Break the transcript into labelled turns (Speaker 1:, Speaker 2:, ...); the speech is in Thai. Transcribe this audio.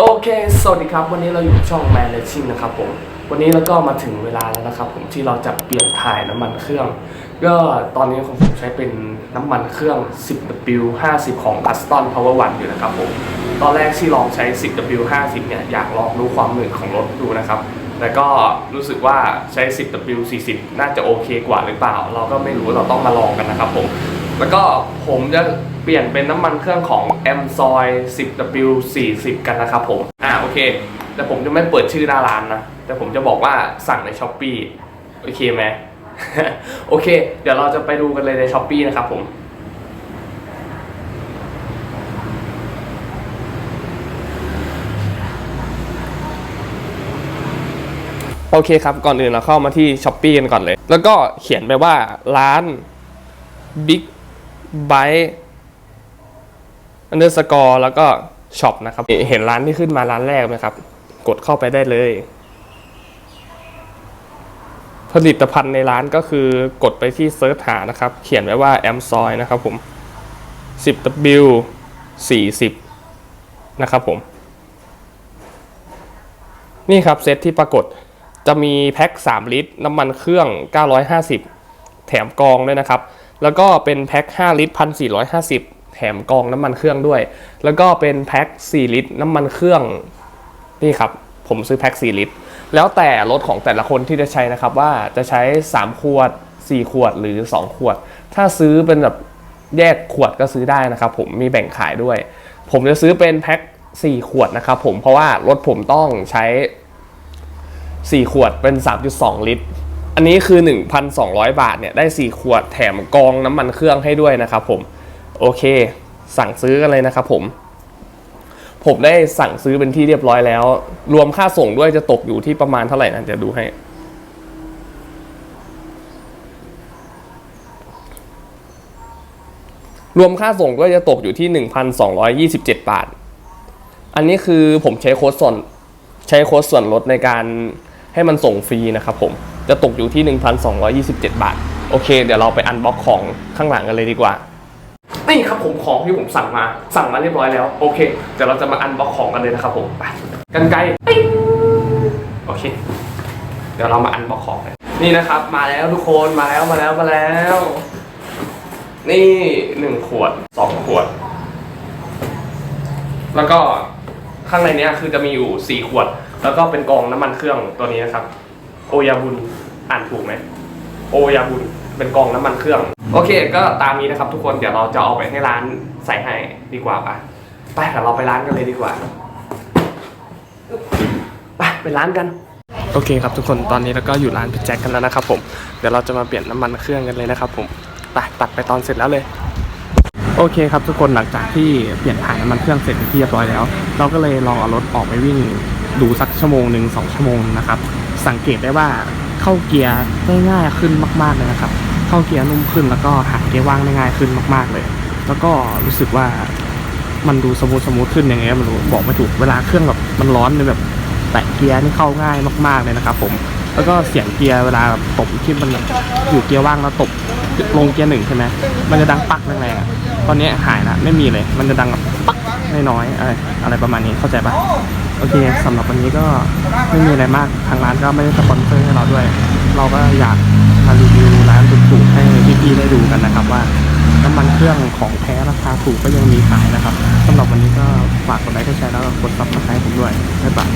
Speaker 1: โอเค สวัสดีครับ วันนี้เราอยู่ช่องแมนเลชิ่งนะครับผม วันนี้เราก็มาถึงเวลาแล้วนะครับผมที่เราจะเปลี่ยนถ่ายน้ำมันเครื่อง ก็ตอนนี้ของผมใช้เป็นน้ำมันเครื่อง 10W 50 ของ Aston Power One อยู่นะครับผม ตอนแรกที่ลองใช้ 10W 50 เนี่ยอยากลองรู้ความหนืดของรถดูนะครับ แต่ก็รู้สึกว่าใช้ 10W 40 น่าจะโอเคกว่าหรือเปล่า เราก็ไม่รู้เราต้องมาลองกันนะครับผม แล้วก็ผมจะเปลี่ยนเป็นน้ำมันเครื่องของ m s o y 10W 40 กันนะครับผม อ่าโอเค แต่ผมจะไม่เปิดชื่อหน้าร้านนะ แต่ผมจะบอกว่าสั่งใน s h อ p e e โอเคไหม โอเค เดี๋ยวเราจะไปดูกันเลยใน s h อ p e e นะครับผมโอเคครับ ก่อนอื่นเราเข้ามาที่ s h อ p e e กันก่อนเลย แล้วก็เขียนไปว่าร้าน Big Byte Underscore แล้วก็ช็อปนะครับ เห็นร้านที่ขึ้นมาร้านแรกไหมครับ กดเข้าไปได้เลย ผลิตภัณฑ์ในร้านก็คือกดไปที่เซิร์ชหานะครับ เขียนไว้ว่า a m s o y นะครับผม 10W 40 นะครับผม นี่ครับเซตที่ปรากฏจะมีแพ็ค 3 ลิตร น้ำมันเครื่อง 950 แถมกองด้วยนะครับ แล้วก็เป็นแพ็ค 5 ลิตร 1,450 แถมกองน้ำมันเครื่องด้วย แล้วก็เป็นแพ็ค 4 ลิตร น้ำมันเครื่อง นี่ครับ ผมซื้อแพ็ค 4 ลิตร แล้วแต่รถของแต่ละคนที่จะใช้นะครับว่าจะใช้ 3 ขวด 4 ขวดหรือ 2 ขวด ถ้าซื้อเป็นแบบแยกขวดก็ซื้อได้นะครับผมมีแบ่งขายด้วย ผมจะซื้อเป็นแพ็ค 4 ขวดนะครับผมเพราะว่ารถผมต้องใช้ 4 ขวดเป็น 3.2 ลิตร อันนี้คือ 1,200 บาทเนี่ยได้ 4 ขวดแถมกองน้ำมันเครื่องให้ด้วยนะครับผม โอเค สั่งซื้อกันเลยนะครับผม ผมได้สั่งซื้อเป็นที่เรียบร้อยแล้ว รวมค่าส่งด้วยจะตกอยู่ที่ประมาณเท่าไหร่นะเดี๋ยวดูให้ รวมค่าส่งก็จะตกอยู่ที่ 1,227 บาท อันนี้คือผมใช้โค้ดส่วนใช้โค้ดส่วนลดในการให้มันส่งฟรีนะครับผม จะตกอยู่ที่ 1,227 บาท โอเค เดี๋ยวเราไปอันบ็อกของข้างหลังกันเลยดีกว่า นี่ครับผมของที่ผมสั่งมา สั่งมาเรียบร้อยแล้ว โอเค เดี๋ยวเราจะมาอันบ็อกของกันเลยนะครับผมไปกันไกลโอเค เดี๋ยวเรามาอันบ็อกของกันนี่นะครับ มาแล้วทุกคนมาแล้วมาแล้วมาแล้ว นี่หนึ่งขวดสองขวด แล้วก็ข้างในนี้คือจะมีอยู่สี่ขวด แล้วก็เป็นกองน้ำมันเครื่องตัวนี้นะครับ โอยาบุนอ่านถูกไหมโอยาบุนเป็นกองน้ำมันเครื่อง โอเค ก็ตามนี้นะครับทุกคนเดี๋ยวเราจะเอาไปให้ร้านใส่ให้ดีกว่าปะไปเดี๋ยวเราไปร้านกันเลยดีกว่าไปไปร้านกัน โอเคครับทุกคนตอนนี้เราก็อยู่ร้านพี่แจ็คกันแล้วนะครับผมเดี๋ยวเราจะมาเปลี่ยนน้ำมันเครื่องกันเลยนะครับผมไปตัดไปตอนเสร็จแล้วเลย โอเคครับทุกคนหลังจากที่เปลี่ยนถ่ายน้ำมันเครื่องเสร็จเป็นที่เรียบร้อยแล้ว เราก็เลยลองเอารถออกไปวิ่งดูสักชั่วโมงหนึ่งสองชั่วโมงนะครับ สังเกตได้ว่าเข้าเกียร์ได้ง่ายขึ้นมาก ๆเลยนะครับ เข้าเกียร์นุ่มขึ้นแล้วก็หาเกียร์ว่างได้ง่ายขึ้นมากๆเลย แล้วก็รู้สึกว่ามันดูสมูทสมูทขึ้นยังไงก็ไม่รู้บอกไม่ถูกเวลาเครื่องแบบมันร้อนเลยแบบแตะเกียร์นี่เข้าง่ายมาก ๆเลยนะครับผมแล้วก็เสียงเกียร์เวลาตบที่มันอยู่เกียร์ว่างแล้วตบลงเกียร์หนึ่งใช่ไหมมันจะดังปักแรงๆตอนนี้หายละไม่มีเลย มันจะดังแบบปักน้อยๆอะไรประมาณนี้เข้าใจปะ โอเคสำหรับวันนี้ก็ไม่มีอะไรมากทางร้านก็ไม่ได้สปอนเซอร์ให้เราด้วย เราก็อยากมารีวิวร้านถูกๆให้พี่ๆได้ดูกันนะครับ ว่าน้ำมันเครื่องของแท้ราคาถูกก็ยังมีขายนะครับสำหรับวันนี้ก็ฝากกดไลค์กดแชร์แล้วก็กดซับสไครต์ผมด้วยบ๊ายบาย